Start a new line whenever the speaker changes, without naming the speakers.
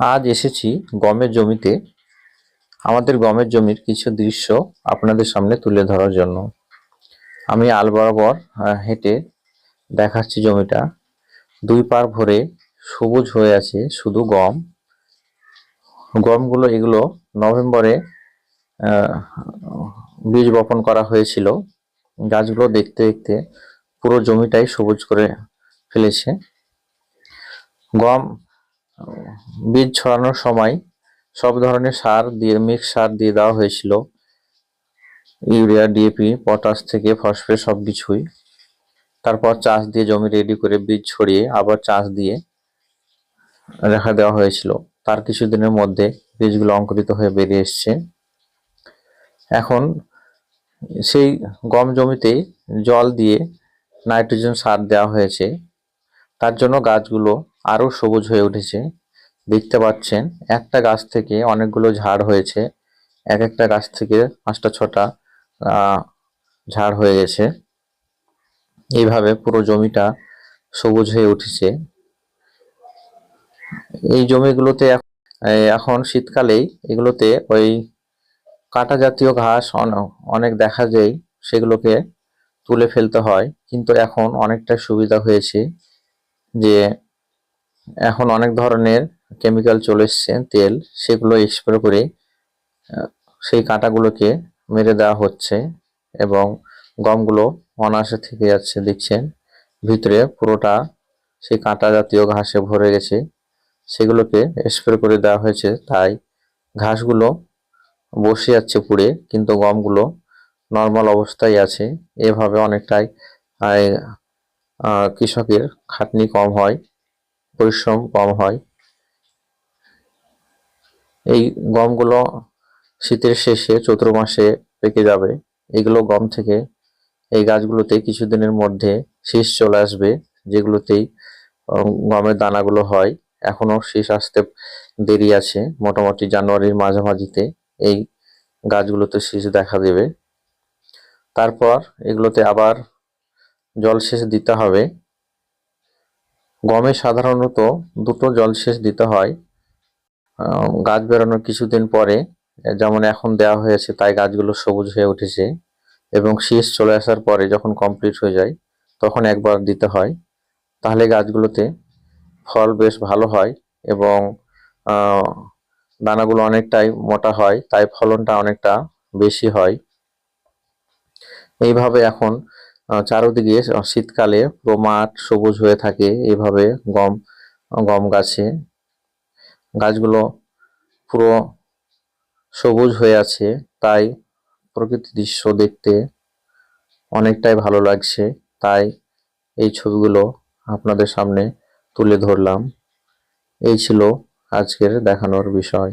আজ এসেছি গমের জমিতে। আমাদের গমের জমির কিছু দৃশ্য আপনাদের সামনে তুলে ধরার জন্য। আমি আল বরাবর হেঁটে দেখাচ্ছি জমিটা। দুই পার ভরে সবুজ হয়ে আছে শুধু গম। গমগুলো এগুলো নভেম্বরে বীজ বপন করা হয়েছিল। গাছগুলো দেখতে দেখতে পুরো জমিটাই সবুজ করে ফেলেছে। গম বীজ ছড়ানোর সময় সব ধরনের সার দিয়ে, মিক্স সার দিয়ে দেওয়া হয়েছিল। ইউরিয়া ডিএপি পটাশ থেকে ফসফেট সব কিছুই তারপর চাষ দিয়ে জমি রেডি করে বীজ ছড়িয়ে আবার চাষ দিয়ে রেখা দেওয়া হয়েছিল। তার কিছুদিনের মধ্যে বীজগুলো অঙ্কুরিত হয়ে বেরিয়ে এসছে। এখন সেই গম জমিতেই জল দিয়ে নাইট্রোজেন সার দেওয়া হয়েছে। তার জন্য গাছগুলো আরও সবুজ হয়ে উঠেছে। দেখতে পাচ্ছেন, একটা গাছ থেকে অনেকগুলো ঝাড় হয়েছে। এক একটা গাছ থেকে পাঁচটা, ছটা ঝাড় হয়ে গেছে। এইভাবে পুরো জমিটা সবুজ হয়ে উঠেছে। এই জমিগুলোতে এখন শীতকালেই এগুলোতে ওই কাটা জাতীয় ঘাস অন- অনেক দেখা যায়, সেগুলোকে তুলে ফেলতে হয়। কিন্তু এখন অনেকটা সুবিধা হয়েছে। যে এখন অনেক ধরনের কেমিক্যাল চলে এসছে, তেল, সেগুলো স্প্রে করে সেই কাঁটাগুলোকে মেরে দেওয়া হচ্ছে এবং গমগুলো অনায়াসে থেকে যাচ্ছে, দেখছেন? ভিতরে পুরোটা সেই কাঁটা জাতীয় ঘাসে ভরে গেছে, সেগুলোকে স্প্রে করে দেওয়া হয়েছে, তাই ঘাসগুলো বসে যাচ্ছে পুড়ে, কিন্তু গমগুলো নর্মাল অবস্থায় আছে, এভাবে অনেকটাই কৃষকের খাটনি কম হয়, পরিশ্রম কম হয়। এই গমগুলো শীতের শেষে, চৈত্র মাসে পেকে যাবে। এগুলো গম থেকে এই গাছগুলোতে কিছুদিনের মধ্যে শীষ চলে আসবে, যেগুলোতেই গমের দানাগুলো হয়। এখনও শীষ আসতে দেরি আছে। মোটামুটি জানুয়ারির মাঝামাঝিতে এই গাছগুলোতে শীষ দেখা দেবে। তারপর এগুলোতে আবার জলসেচ দিতে হবে। গমে সাধারণত দুটো জলসেচ দিতে হয়। গাছ বেরোনোর কিছুদিন পরে, যেমন এখন দেওয়া হয়েছে, তাই গাছগুলো সবুজ হয়ে উঠেছে এবং শীষ চলে আসার পরে যখন কমপ্লিট হয়ে যায়, তখন একবার দিতে হয়। তাহলে গাছগুলোতে ফল বেশ ভালো হয় এবং দানাগুলো অনেকটাই মোটা হয়, তাই ফলনটা অনেকটা বেশি হয়। এইভাবে এখন চারদিকে শীতকালে পুরো মাঠ সবুজ হয়ে থাকে এইভাবে গম গম গাছে। গাছগুলো পুরো সবুজ হয়ে আছে, তাই প্রকৃতির দৃশ্য দেখতে অনেকটাই ভালো লাগছে। তাই এই ছবিগুলো আপনাদের সামনে তুলে ধরলাম। এই ছিল আজকের দেখানোর বিষয়।